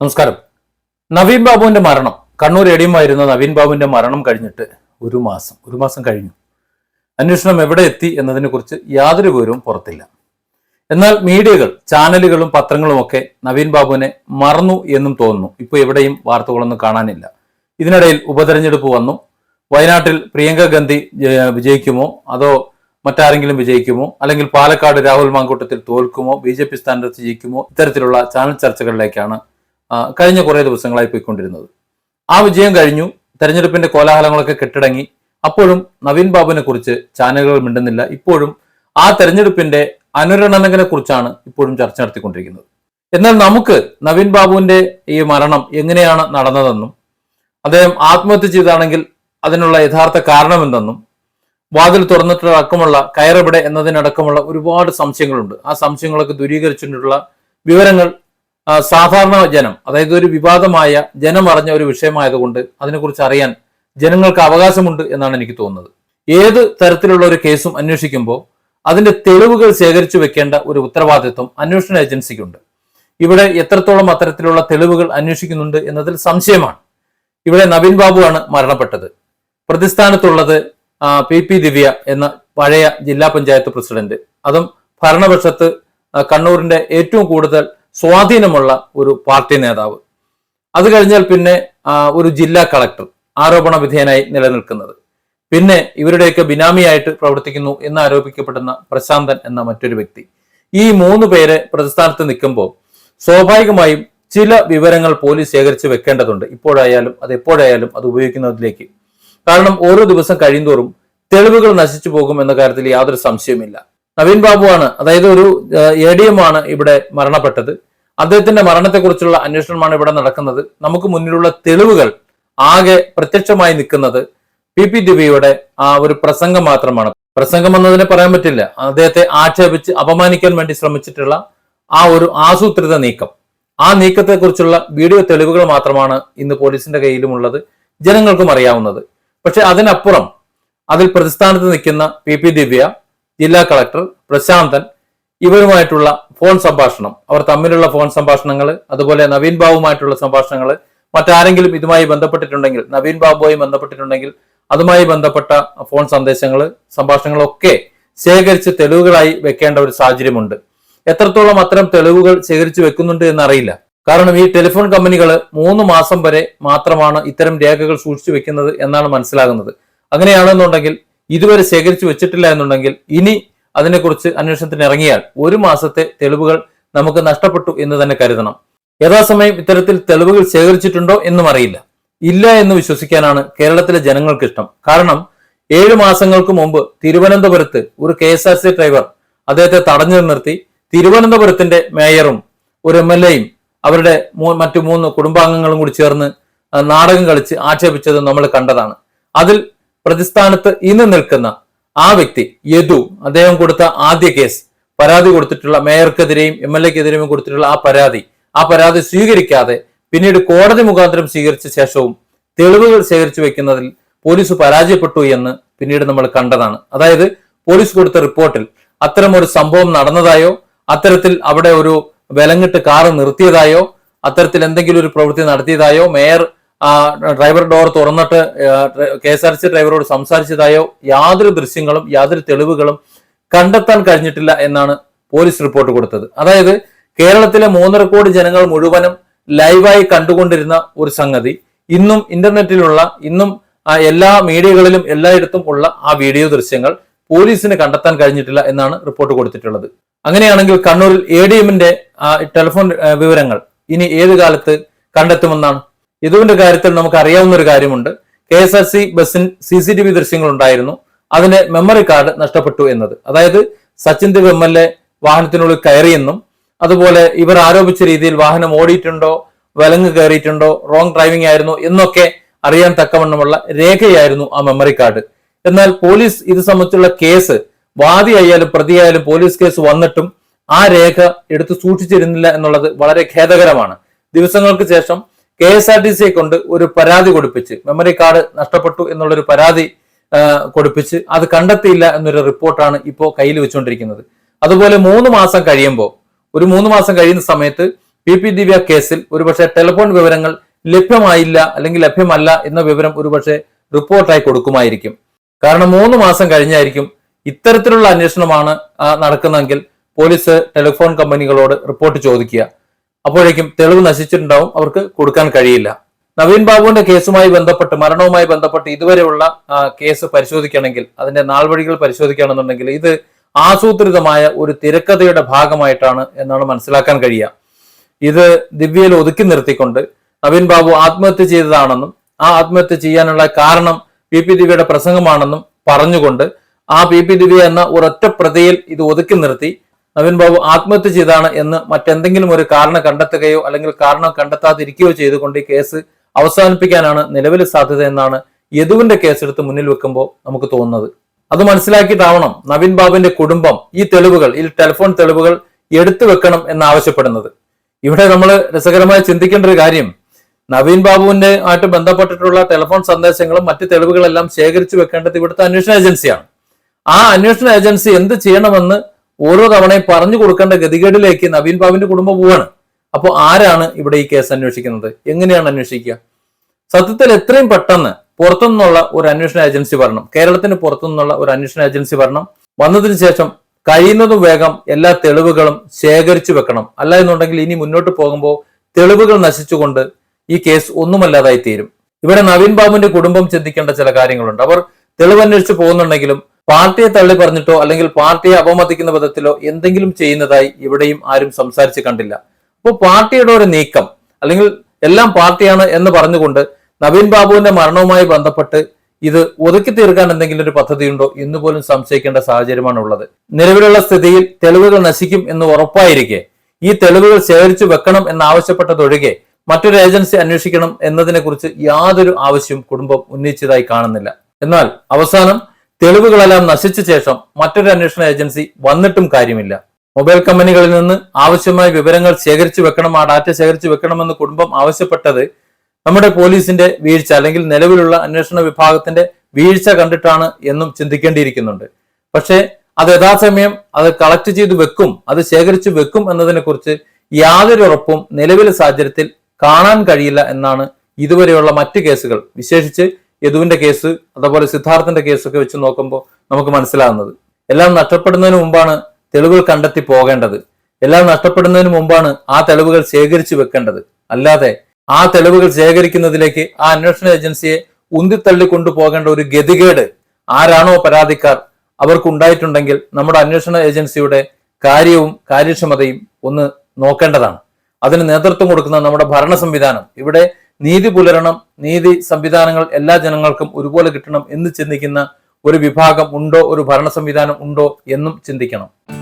നമസ്കാരം. നവീൻ ബാബുവിന്റെ മരണം. കണ്ണൂർ എടിയുമായിരുന്ന നവീൻ ബാബുവിന്റെ മരണം കഴിഞ്ഞിട്ട് ഒരു മാസം ഒരു മാസം കഴിഞ്ഞു. അന്വേഷണം എവിടെ എത്തി എന്നതിനെ കുറിച്ച് യാതൊരു വിവരവും പുറത്തില്ല. എന്നാൽ മീഡിയകൾ ചാനലുകളും പത്രങ്ങളും ഒക്കെ നവീൻ ബാബുവിനെ മറന്നു എന്നും തോന്നുന്നു. ഇപ്പോൾ എവിടെയും വാർത്തകളൊന്നും കാണാനില്ല. ഇതിനിടയിൽ ഉപതെരഞ്ഞെടുപ്പ് വന്നു. വയനാട്ടിൽ പ്രിയങ്ക ഗാന്ധി വിജയിക്കുമോ? അതോ മറ്റാരെങ്കിലും വിജയിക്കുമോ? അല്ലെങ്കിൽ പാലക്കാട് രാഹുൽ മാങ്കൂട്ടത്തിൽ തോൽക്കുമോ? ബി ജെ പി സ്ഥാനാർത്ഥി ജയിക്കുമോ? ഇത്തരത്തിലുള്ള ചാനൽ ചർച്ചകളിലേക്കാണ് കഴിഞ്ഞ കുറേ ദിവസങ്ങളായി പോയിക്കൊണ്ടിരുന്നത്. ആ വിജയം കഴിഞ്ഞു തെരഞ്ഞെടുപ്പിന്റെ കോലാഹലങ്ങളൊക്കെ കെട്ടിടങ്ങി. അപ്പോഴും നവീൻ ബാബുവിനെ കുറിച്ച് ചാനലുകൾ മിണ്ടുന്നില്ല. ഇപ്പോഴും ആ തെരഞ്ഞെടുപ്പിന്റെ അനുരണനങ്ങളെ കുറിച്ചാണ് ഇപ്പോഴും ചർച്ച നടത്തിക്കൊണ്ടിരിക്കുന്നത്. എന്നാൽ നമുക്ക് നവീൻ ബാബുവിന്റെ ഈ മരണം എങ്ങനെയാണ് നടന്നതെന്നും അദ്ദേഹം ആത്മഹത്യ ചെയ്താണെങ്കിൽ അതിനുള്ള യഥാർത്ഥ കാരണം എന്തെന്നും വാതിൽ തുറന്നിട്ടടക്കമുള്ള കയറെവിടെ എന്നതിനടക്കമുള്ള ഒരുപാട് സംശയങ്ങളുണ്ട്. ആ സംശയങ്ങളൊക്കെ ദൂരീകരിച്ചിട്ടുള്ള വിവരങ്ങൾ സാധാരണ ജനം അതായത് ഒരു വിവാദമായ ജനം അറിഞ്ഞ ഒരു വിഷയമായതുകൊണ്ട് അതിനെക്കുറിച്ച് അറിയാൻ ജനങ്ങൾക്ക് അവകാശമുണ്ട് എന്നാണ് എനിക്ക് തോന്നുന്നത്. ഏത് തരത്തിലുള്ള ഒരു കേസും അന്വേഷിക്കുമ്പോൾ അതിന്റെ തെളിവുകൾ ശേഖരിച്ചു വെക്കേണ്ട ഒരു ഉത്തരവാദിത്വം അന്വേഷണ ഏജൻസിക്കുണ്ട്. ഇവിടെ എത്രത്തോളം അത്തരത്തിലുള്ള തെളിവുകൾ അന്വേഷിക്കുന്നുണ്ട് എന്നതിൽ സംശയമാണ്. ഇവിടെ നവീൻ ബാബുവാണ് മരണപ്പെട്ടത്. പ്രതിസ്ഥാനത്തുള്ളത് പി പി ദിവ്യ എന്ന പഴയ ജില്ലാ പഞ്ചായത്ത് പ്രസിഡന്റ്. അതും ഭരണപക്ഷത്ത് കണ്ണൂരിന്റെ ഏറ്റവും കൂടുതൽ സ്വാധീനമുള്ള ഒരു പാർട്ടി നേതാവ്. അത് കഴിഞ്ഞാൽ പിന്നെ ഒരു ജില്ലാ കളക്ടർ ആരോപണ വിധേയനായി നിലനിൽക്കുന്നത്. പിന്നെ ഇവരുടെയൊക്കെ ബിനാമിയായിട്ട് പ്രവർത്തിക്കുന്നു എന്ന് ആരോപിക്കപ്പെടുന്ന പ്രശാന്തൻ എന്ന മറ്റൊരു വ്യക്തി. ഈ മൂന്ന് പേരെ പ്രതിസ്ഥാനത്ത് നിൽക്കുമ്പോൾ സ്വാഭാവികമായും ചില വിവരങ്ങൾ പോലീസ് ശേഖരിച്ച് വെക്കേണ്ടതുണ്ട്. ഇപ്പോഴായാലും അത് എപ്പോഴായാലും അത് ഉപയോഗിക്കുന്നതിലേക്ക്. കാരണം ഓരോ ദിവസം കഴിയുന്തോറും തെളിവുകൾ നശിച്ചു പോകും എന്ന കാര്യത്തിൽ യാതൊരു സംശയവുമില്ല. നവീൻ ബാബുവാണ് അതായത് ഒരു എ ഡി എം ആണ് ഇവിടെ മരണപ്പെട്ടത്. അദ്ദേഹത്തിന്റെ മരണത്തെക്കുറിച്ചുള്ള അന്വേഷണമാണ് ഇവിടെ നടക്കുന്നത്. നമുക്ക് മുന്നിലുള്ള തെളിവുകൾ ആകെ പ്രത്യക്ഷമായി നിൽക്കുന്നത് പി പി ദിവ്യയുടെ ആ ഒരു പ്രസംഗം മാത്രമാണ്. പ്രസംഗം എന്നതിനെ പറയാൻ പറ്റില്ല. അദ്ദേഹത്തെ ആക്ഷേപിച്ച് അപമാനിക്കാൻ വേണ്ടി ശ്രമിച്ചിട്ടുള്ള ആ ഒരു ആസൂത്രിത നീക്കം. ആ നീക്കത്തെക്കുറിച്ചുള്ള വീഡിയോ തെളിവുകൾ മാത്രമാണ് ഇന്ന് പോലീസിന്റെ കയ്യിലുമുള്ളത്. ജനങ്ങൾക്കും അറിയാവുന്നത്. പക്ഷെ അതിനപ്പുറം അതിൽ പ്രതിസ്ഥാനത്ത് നിൽക്കുന്ന പി പി ദിവ്യ ജില്ലാ കളക്ടർ പ്രശാന്തൻ ഇവരുമായിട്ടുള്ള ഫോൺ സംഭാഷണം. അവർ തമ്മിലുള്ള ഫോൺ സംഭാഷണങ്ങൾ അതുപോലെ നവീൻ ബാബുമായിട്ടുള്ള സംഭാഷണങ്ങൾ മറ്റാരെങ്കിലും ഇതുമായി ബന്ധപ്പെട്ടിട്ടുണ്ടെങ്കിൽ നവീൻ ബാബുമായി ബന്ധപ്പെട്ടിട്ടുണ്ടെങ്കിൽ അതുമായി ബന്ധപ്പെട്ട ഫോൺ സന്ദേശങ്ങൾ സംഭാഷണങ്ങളൊക്കെ ശേഖരിച്ച് തെളിവുകളായി വെക്കേണ്ട ഒരു സാഹചര്യമുണ്ട്. എത്രത്തോളം അത്തരം തെളിവുകൾ ശേഖരിച്ചു വെക്കുന്നുണ്ട് എന്നറിയില്ല. കാരണം ഈ ടെലിഫോൺ കമ്പനികൾ മൂന്ന് മാസം വരെ മാത്രമാണ് ഇത്തരം രേഖകൾ സൂക്ഷിച്ചു വെക്കുന്നത് എന്നാണ് മനസ്സിലാകുന്നത്. അങ്ങനെയാണെന്നുണ്ടെങ്കിൽ ഇതുവരെ ശേഖരിച്ചു വെച്ചിട്ടില്ല എന്നുണ്ടെങ്കിൽ ഇനി അതിനെക്കുറിച്ച് അന്വേഷണത്തിന് ഇറങ്ങിയാൽ ഒരു മാസത്തെ തെളിവുകൾ നമുക്ക് നഷ്ടപ്പെട്ടു എന്ന് തന്നെ കരുതണം. യഥാസമയം ഇത്തരത്തിൽ തെളിവുകൾ ശേഖരിച്ചിട്ടുണ്ടോ എന്നും അറിയില്ല. ഇല്ല എന്ന് വിശ്വസിക്കാനാണ് കേരളത്തിലെ ജനങ്ങൾക്ക് ഇഷ്ടം കാരണം ഏഴു മാസങ്ങൾക്ക് മുമ്പ് തിരുവനന്തപുരത്ത് ഒരു K S R C driver അദ്ദേഹത്തെ തടഞ്ഞു നിർത്തി. തിരുവനന്തപുരത്തിന്റെ മേയറും ഒരു എം എൽ എയും അവരുടെ മറ്റു മൂന്ന് കുടുംബാംഗങ്ങളും കൂടി ചേർന്ന് നാടകം കളിച്ച് ആക്ഷേപിച്ചത് നമ്മൾ കണ്ടതാണ്. അതിൽ പ്രതിസ്ഥാനത്ത് ഇന്ന് നിൽക്കുന്ന ആ വ്യക്തി യദു അദ്ദേഹം കൊടുത്ത ആദ്യ കേസ് പരാതി കൊടുത്തിട്ടുള്ള മേയർക്കെതിരെയും എം എൽ എക്കെതിരെയും കൊടുത്തിട്ടുള്ള ആ പരാതി ആ പരാതി സ്വീകരിക്കാതെ പിന്നീട് കോടതി മുഖാന്തരം സ്വീകരിച്ച ശേഷവും തെളിവുകൾ ശേഖരിച്ചു വെക്കുന്നതിൽ പോലീസ് പരാജയപ്പെട്ടു എന്ന് പിന്നീട് നമ്മൾ കണ്ടതാണ്. അതായത് പോലീസ് കൊടുത്ത റിപ്പോർട്ടിൽ അത്തരം ഒരു സംഭവം നടന്നതായോ അത്തരത്തിൽ അവിടെ ഒരു വിലങ്ങിട്ട് കാറ് നിർത്തിയതായോ അത്തരത്തിൽ എന്തെങ്കിലും ഒരു പ്രവൃത്തി നടത്തിയതായോ മേയർ ആ, ഡ്രൈവർ ഡോർ തുറന്നിട്ട് കെ എസ് ആർ സി ഡ്രൈവറോട് സംസാരിച്ചതായോ യാതൊരു ദൃശ്യങ്ങളും യാതൊരു തെളിവുകളും കണ്ടെത്താൻ കഴിഞ്ഞിട്ടില്ല എന്നാണ് പോലീസ് റിപ്പോർട്ട് കൊടുത്തത്. അതായത് കേരളത്തിലെ മൂന്നര കോടി ജനങ്ങൾ മുഴുവനും ലൈവായി കണ്ടുകൊണ്ടിരുന്ന ഒരു സംഗതി ഇന്നും ഇന്റർനെറ്റിലുള്ള ഇന്നും എല്ലാ മീഡിയകളിലും എല്ലായിടത്തും ഉള്ള ആ വീഡിയോ ദൃശ്യങ്ങൾ പോലീസിന് കണ്ടെത്താൻ കഴിഞ്ഞിട്ടില്ല എന്നാണ് റിപ്പോർട്ട് കൊടുത്തിട്ടുള്ളത്. അങ്ങനെയാണെങ്കിൽ കണ്ണൂരിൽ എ ഡി എമ്മിന്റെ ടെലിഫോൺ വിവരങ്ങൾ ഇനി ഏത് കാലത്ത് കണ്ടെത്തുമെന്നാണ് യദുവിന്റെ കാര്യത്തിൽ നമുക്ക് അറിയാവുന്ന ഒരു കാര്യമുണ്ട്. കെ എസ് ആർ സി ബസ്സിൽ സി സി ടി വി ദൃശ്യങ്ങൾ ഉണ്ടായിരുന്നു അതിന്റെ മെമ്മറി കാർഡ് നഷ്ടപ്പെട്ടു എന്നത്. അതായത് Sachin Dev M L A വാഹനത്തിനുള്ളിൽ കയറിയെന്നും അതുപോലെ ഇവർ ആരോപിച്ച രീതിയിൽ വാഹനം ഓടിയിട്ടുണ്ടോ വിലങ്ങ് കയറിയിട്ടുണ്ടോ റോങ് ഡ്രൈവിംഗ് ആയിരുന്നു എന്നൊക്കെ അറിയാൻ തക്കവണ്ണമുള്ള രേഖയായിരുന്നു ആ മെമ്മറി കാർഡ് എന്നാൽ പോലീസ് ഇത് സംബന്ധിച്ചുള്ള കേസ് വാദിയായാലും പ്രതിയായാലും പോലീസ് കേസ് വന്നിട്ടും ആ രേഖ എടുത്തു സൂക്ഷിച്ചിരുന്നില്ല എന്നുള്ളത് വളരെ ഖേദകരമാണ്. ദിവസങ്ങൾക്ക് ശേഷം കെ എസ് ആർ ടി സിയെ കൊണ്ട് ഒരു പരാതി കൊടുപ്പിച്ച് മെമ്മറി കാർഡ് നഷ്ടപ്പെട്ടു എന്നുള്ളൊരു പരാതി കൊടുപ്പിച്ച് അത് കണ്ടെത്തിയില്ല എന്നൊരു റിപ്പോർട്ടാണ് ഇപ്പോൾ കയ്യിൽ വെച്ചുകൊണ്ടിരിക്കുന്നത് അതുപോലെ മൂന്ന് മാസം കഴിയുമ്പോൾ ഒരു മൂന്ന് മാസം കഴിയുന്ന സമയത്ത് പി പി ദിവ്യ കേസിൽ ഒരുപക്ഷെ ടെലിഫോൺ വിവരങ്ങൾ ലഭ്യമായില്ല അല്ലെങ്കിൽ ലഭ്യമല്ല എന്ന വിവരം ഒരുപക്ഷെ റിപ്പോർട്ടായി കൊടുക്കുമായിരിക്കും. കാരണം മൂന്ന് മാസം കഴിഞ്ഞായിരിക്കും ഇത്തരത്തിലുള്ള അന്വേഷണമാണ് നടക്കുന്നതെങ്കിൽ പോലീസ് ടെലിഫോൺ കമ്പനികളോട് റിപ്പോർട്ട് ചോദിക്കുക. അപ്പോഴേക്കും തെളിവ് നശിച്ചിട്ടുണ്ടാവും അവർക്ക് കൊടുക്കാൻ കഴിയില്ല. നവീൻ ബാബുവിന്റെ കേസുമായി ബന്ധപ്പെട്ട് മരണവുമായി ബന്ധപ്പെട്ട് ഇതുവരെയുള്ള കേസ് പരിശോധിക്കണമെങ്കിൽ അതിന്റെ നാൾവഴികൾ പരിശോധിക്കുകയാണെന്നുണ്ടെങ്കിൽ ഇത് ആസൂത്രിതമായ ഒരു തിരക്കഥയുടെ ഭാഗമായിട്ടാണ് എന്നാണ് മനസ്സിലാക്കാൻ കഴിയുക. ഇത് ദിവ്യയിൽ ഒതുക്കി നിർത്തിക്കൊണ്ട് നവീൻ ബാബു ആത്മഹത്യ ചെയ്തതാണെന്നും ആ ആത്മഹത്യ ചെയ്യാനുള്ള കാരണം പി പി ദിവ്യയുടെ പ്രസംഗമാണെന്നും പറഞ്ഞുകൊണ്ട് ആ പി പി ദിവ്യ എന്ന ഒരൊറ്റ പ്രതിയിൽ ഇത് ഒതുക്കി നിർത്തി നവീൻ ബാബു ആത്മഹത്യ ചെയ്താണ് എന്ന് മറ്റെന്തെങ്കിലും ഒരു കാരണം കണ്ടെത്തുകയോ അല്ലെങ്കിൽ കാരണം കണ്ടെത്താതിരിക്കുകയോ ചെയ്തുകൊണ്ട് ഈ കേസ് അവസാനിപ്പിക്കാനാണ് നിലവിൽ സാധ്യത എന്നാണ് യദുവിന്റെ കേസെടുത്ത് മുന്നിൽ വെക്കുമ്പോൾ നമുക്ക് തോന്നുന്നത്. അത് മനസ്സിലാക്കിയിട്ടാവണം നവീൻ ബാബുവിന്റെ കുടുംബം ഈ തെളിവുകൾ ഈ ടെലിഫോൺ തെളിവുകൾ എടുത്തു വെക്കണം എന്നാവശ്യപ്പെടുന്നത്. ഇവിടെ നമ്മൾ രസകരമായി ചിന്തിക്കേണ്ട ഒരു കാര്യം നവീൻ ബാബുവിന്റെ ആയിട്ട് ബന്ധപ്പെട്ടിട്ടുള്ള ടെലിഫോൺ സന്ദേശങ്ങളും മറ്റ് തെളിവുകളെല്ലാം ശേഖരിച്ചു വെക്കേണ്ടത് ഇവിടുത്തെ അന്വേഷണ ഏജൻസിയാണ്. ആ അന്വേഷണ ഏജൻസി എന്ത് ചെയ്യണമെന്ന് ഓരോ തവണയും പറഞ്ഞു കൊടുക്കേണ്ട ഗതികേടിലേക്ക് നവീൻ ബാബുവിന്റെ കുടുംബം പോവാണ്. അപ്പോൾ ആരാണ് ഇവിടെ ഈ കേസ് അന്വേഷിക്കുന്നത്? എങ്ങനെയാണ് അന്വേഷിക്കുക? സത്യത്തിൽ എത്രയും പെട്ടെന്ന് പുറത്തുനിന്നുള്ള ഒരു അന്വേഷണ ഏജൻസി വരണം. കേരളത്തിന് പുറത്തുനിന്നുള്ള ഒരു അന്വേഷണ ഏജൻസി വരണം. വന്നതിന് ശേഷം കഴിയുന്നതും വേഗം എല്ലാ തെളിവുകളും ശേഖരിച്ചു വെക്കണം. അല്ല എന്നുണ്ടെങ്കിൽ ഇനി മുന്നോട്ട് പോകുമ്പോൾ തെളിവുകൾ നശിച്ചുകൊണ്ട് ഈ കേസ് ഒന്നുമല്ലാതായി തീരും. ഇവിടെ നവീൻ ബാബുവിന്റെ കുടുംബം ചിന്തിക്കേണ്ട ചില കാര്യങ്ങളുണ്ട്. അവർ തെളിവന്വേഷിച്ച് പോകുന്നുണ്ടെങ്കിലും പാർട്ടിയെ തള്ളി പറഞ്ഞിട്ടോ അല്ലെങ്കിൽ പാർട്ടിയെ അപമതിക്കുന്ന വിധത്തിലോ എന്തെങ്കിലും ചെയ്യുന്നതായി ഇവിടെയും ആരും സംസാരിച്ച് കണ്ടില്ല. അപ്പോൾ പാർട്ടിയുടെ ഒരു നീക്കം അല്ലെങ്കിൽ എല്ലാം പാർട്ടിയാണ് എന്ന് പറഞ്ഞുകൊണ്ട് നവീൻ ബാബുവിന്റെ മരണവുമായി ബന്ധപ്പെട്ട് ഇത് ഒതുക്കി തീർക്കാൻ എന്തെങ്കിലും ഒരു പദ്ധതിയുണ്ടോ എന്ന് പോലും സംശയിക്കേണ്ട സാഹചര്യമാണ് ഉള്ളത് നിലവിലുള്ള സ്ഥിതിയിൽ തെളിവുകൾ നശിക്കും എന്ന് ഉറപ്പായിരിക്കെ ഈ തെളിവുകൾ ശേഖരിച്ചു വെക്കണം എന്നാവശ്യപ്പെട്ടതൊഴികെ മറ്റൊരു ഏജൻസി അന്വേഷിക്കണം എന്നതിനെക്കുറിച്ച് യാതൊരു ആവശ്യവും കുടുംബം ഉന്നയിച്ചതായി കാണുന്നില്ല. എന്നാൽ അവസാനം തെളിവുകളെല്ലാം നശിച്ച ശേഷം മറ്റൊരു അന്വേഷണ ഏജൻസി വന്നിട്ടും കാര്യമില്ല. മൊബൈൽ കമ്പനികളിൽ നിന്ന് ആവശ്യമായ വിവരങ്ങൾ ശേഖരിച്ചു വെക്കണം ആ ഡാറ്റ ശേഖരിച്ചു വെക്കണമെന്ന് കുടുംബം ആവശ്യപ്പെട്ടത് നമ്മുടെ പോലീസിന്റെ വീഴ്ച അല്ലെങ്കിൽ നിലവിലുള്ള അന്വേഷണ വിഭാഗത്തിന്റെ വീഴ്ച കണ്ടിട്ടാണ് എന്നും ചിന്തിക്കേണ്ടിയിരിക്കുന്നുണ്ട്. പക്ഷേ അത് യഥാസമയം അത് കളക്ട് ചെയ്ത് വെക്കും അത് ശേഖരിച്ചു വെക്കും എന്നതിനെ കുറിച്ച് യാതൊരു ഉറപ്പും നിലവിലെ സാഹചര്യത്തിൽ കാണാൻ കഴിയില്ല എന്നാണ് ഇതുവരെയുള്ള മറ്റ് കേസുകൾ. വിശേഷിച്ച് യദുവിന്റെ കേസ് അതുപോലെ സിദ്ധാർത്ഥന്റെ കേസൊക്കെ വെച്ച് നോക്കുമ്പോൾ നമുക്ക് മനസ്സിലാകുന്നത് എല്ലാം നഷ്ടപ്പെടുന്നതിന് മുമ്പാണ് തെളിവുകൾ കണ്ടെത്തി പോകേണ്ടത്. എല്ലാം നഷ്ടപ്പെടുന്നതിന് മുമ്പാണ് ആ തെളിവുകൾ ശേഖരിച്ചു വെക്കേണ്ടത്. അല്ലാതെ ആ തെളിവുകൾ ശേഖരിക്കുന്നതിലേക്ക് ആ അന്വേഷണ ഏജൻസിയെ ഉന്തിത്തള്ളി കൊണ്ടുപോകേണ്ട ഒരു ഗതികേട് ആരാണോ പരാതിക്കാർ അവർക്കുണ്ടായിട്ടുണ്ടെങ്കിൽ നമ്മുടെ അന്വേഷണ ഏജൻസിയുടെ കാര്യവും കാര്യക്ഷമതയും ഒന്ന് നോക്കേണ്ടതാണ്. അതിന് നേതൃത്വം കൊടുക്കുന്ന നമ്മുടെ ഭരണ സംവിധാനം ഇവിടെ നീതി പുലരണം നീതി സംവിധാനങ്ങൾ എല്ലാ ജനങ്ങൾക്കും ഒരുപോലെ കിട്ടണം എന്ന് ചിന്തിക്കുന്ന ഒരു വിഭാഗം ഉണ്ടോ? ഒരു ഭരണ സംവിധാനം ഉണ്ടോ? എന്നും ചിന്തിക്കണം.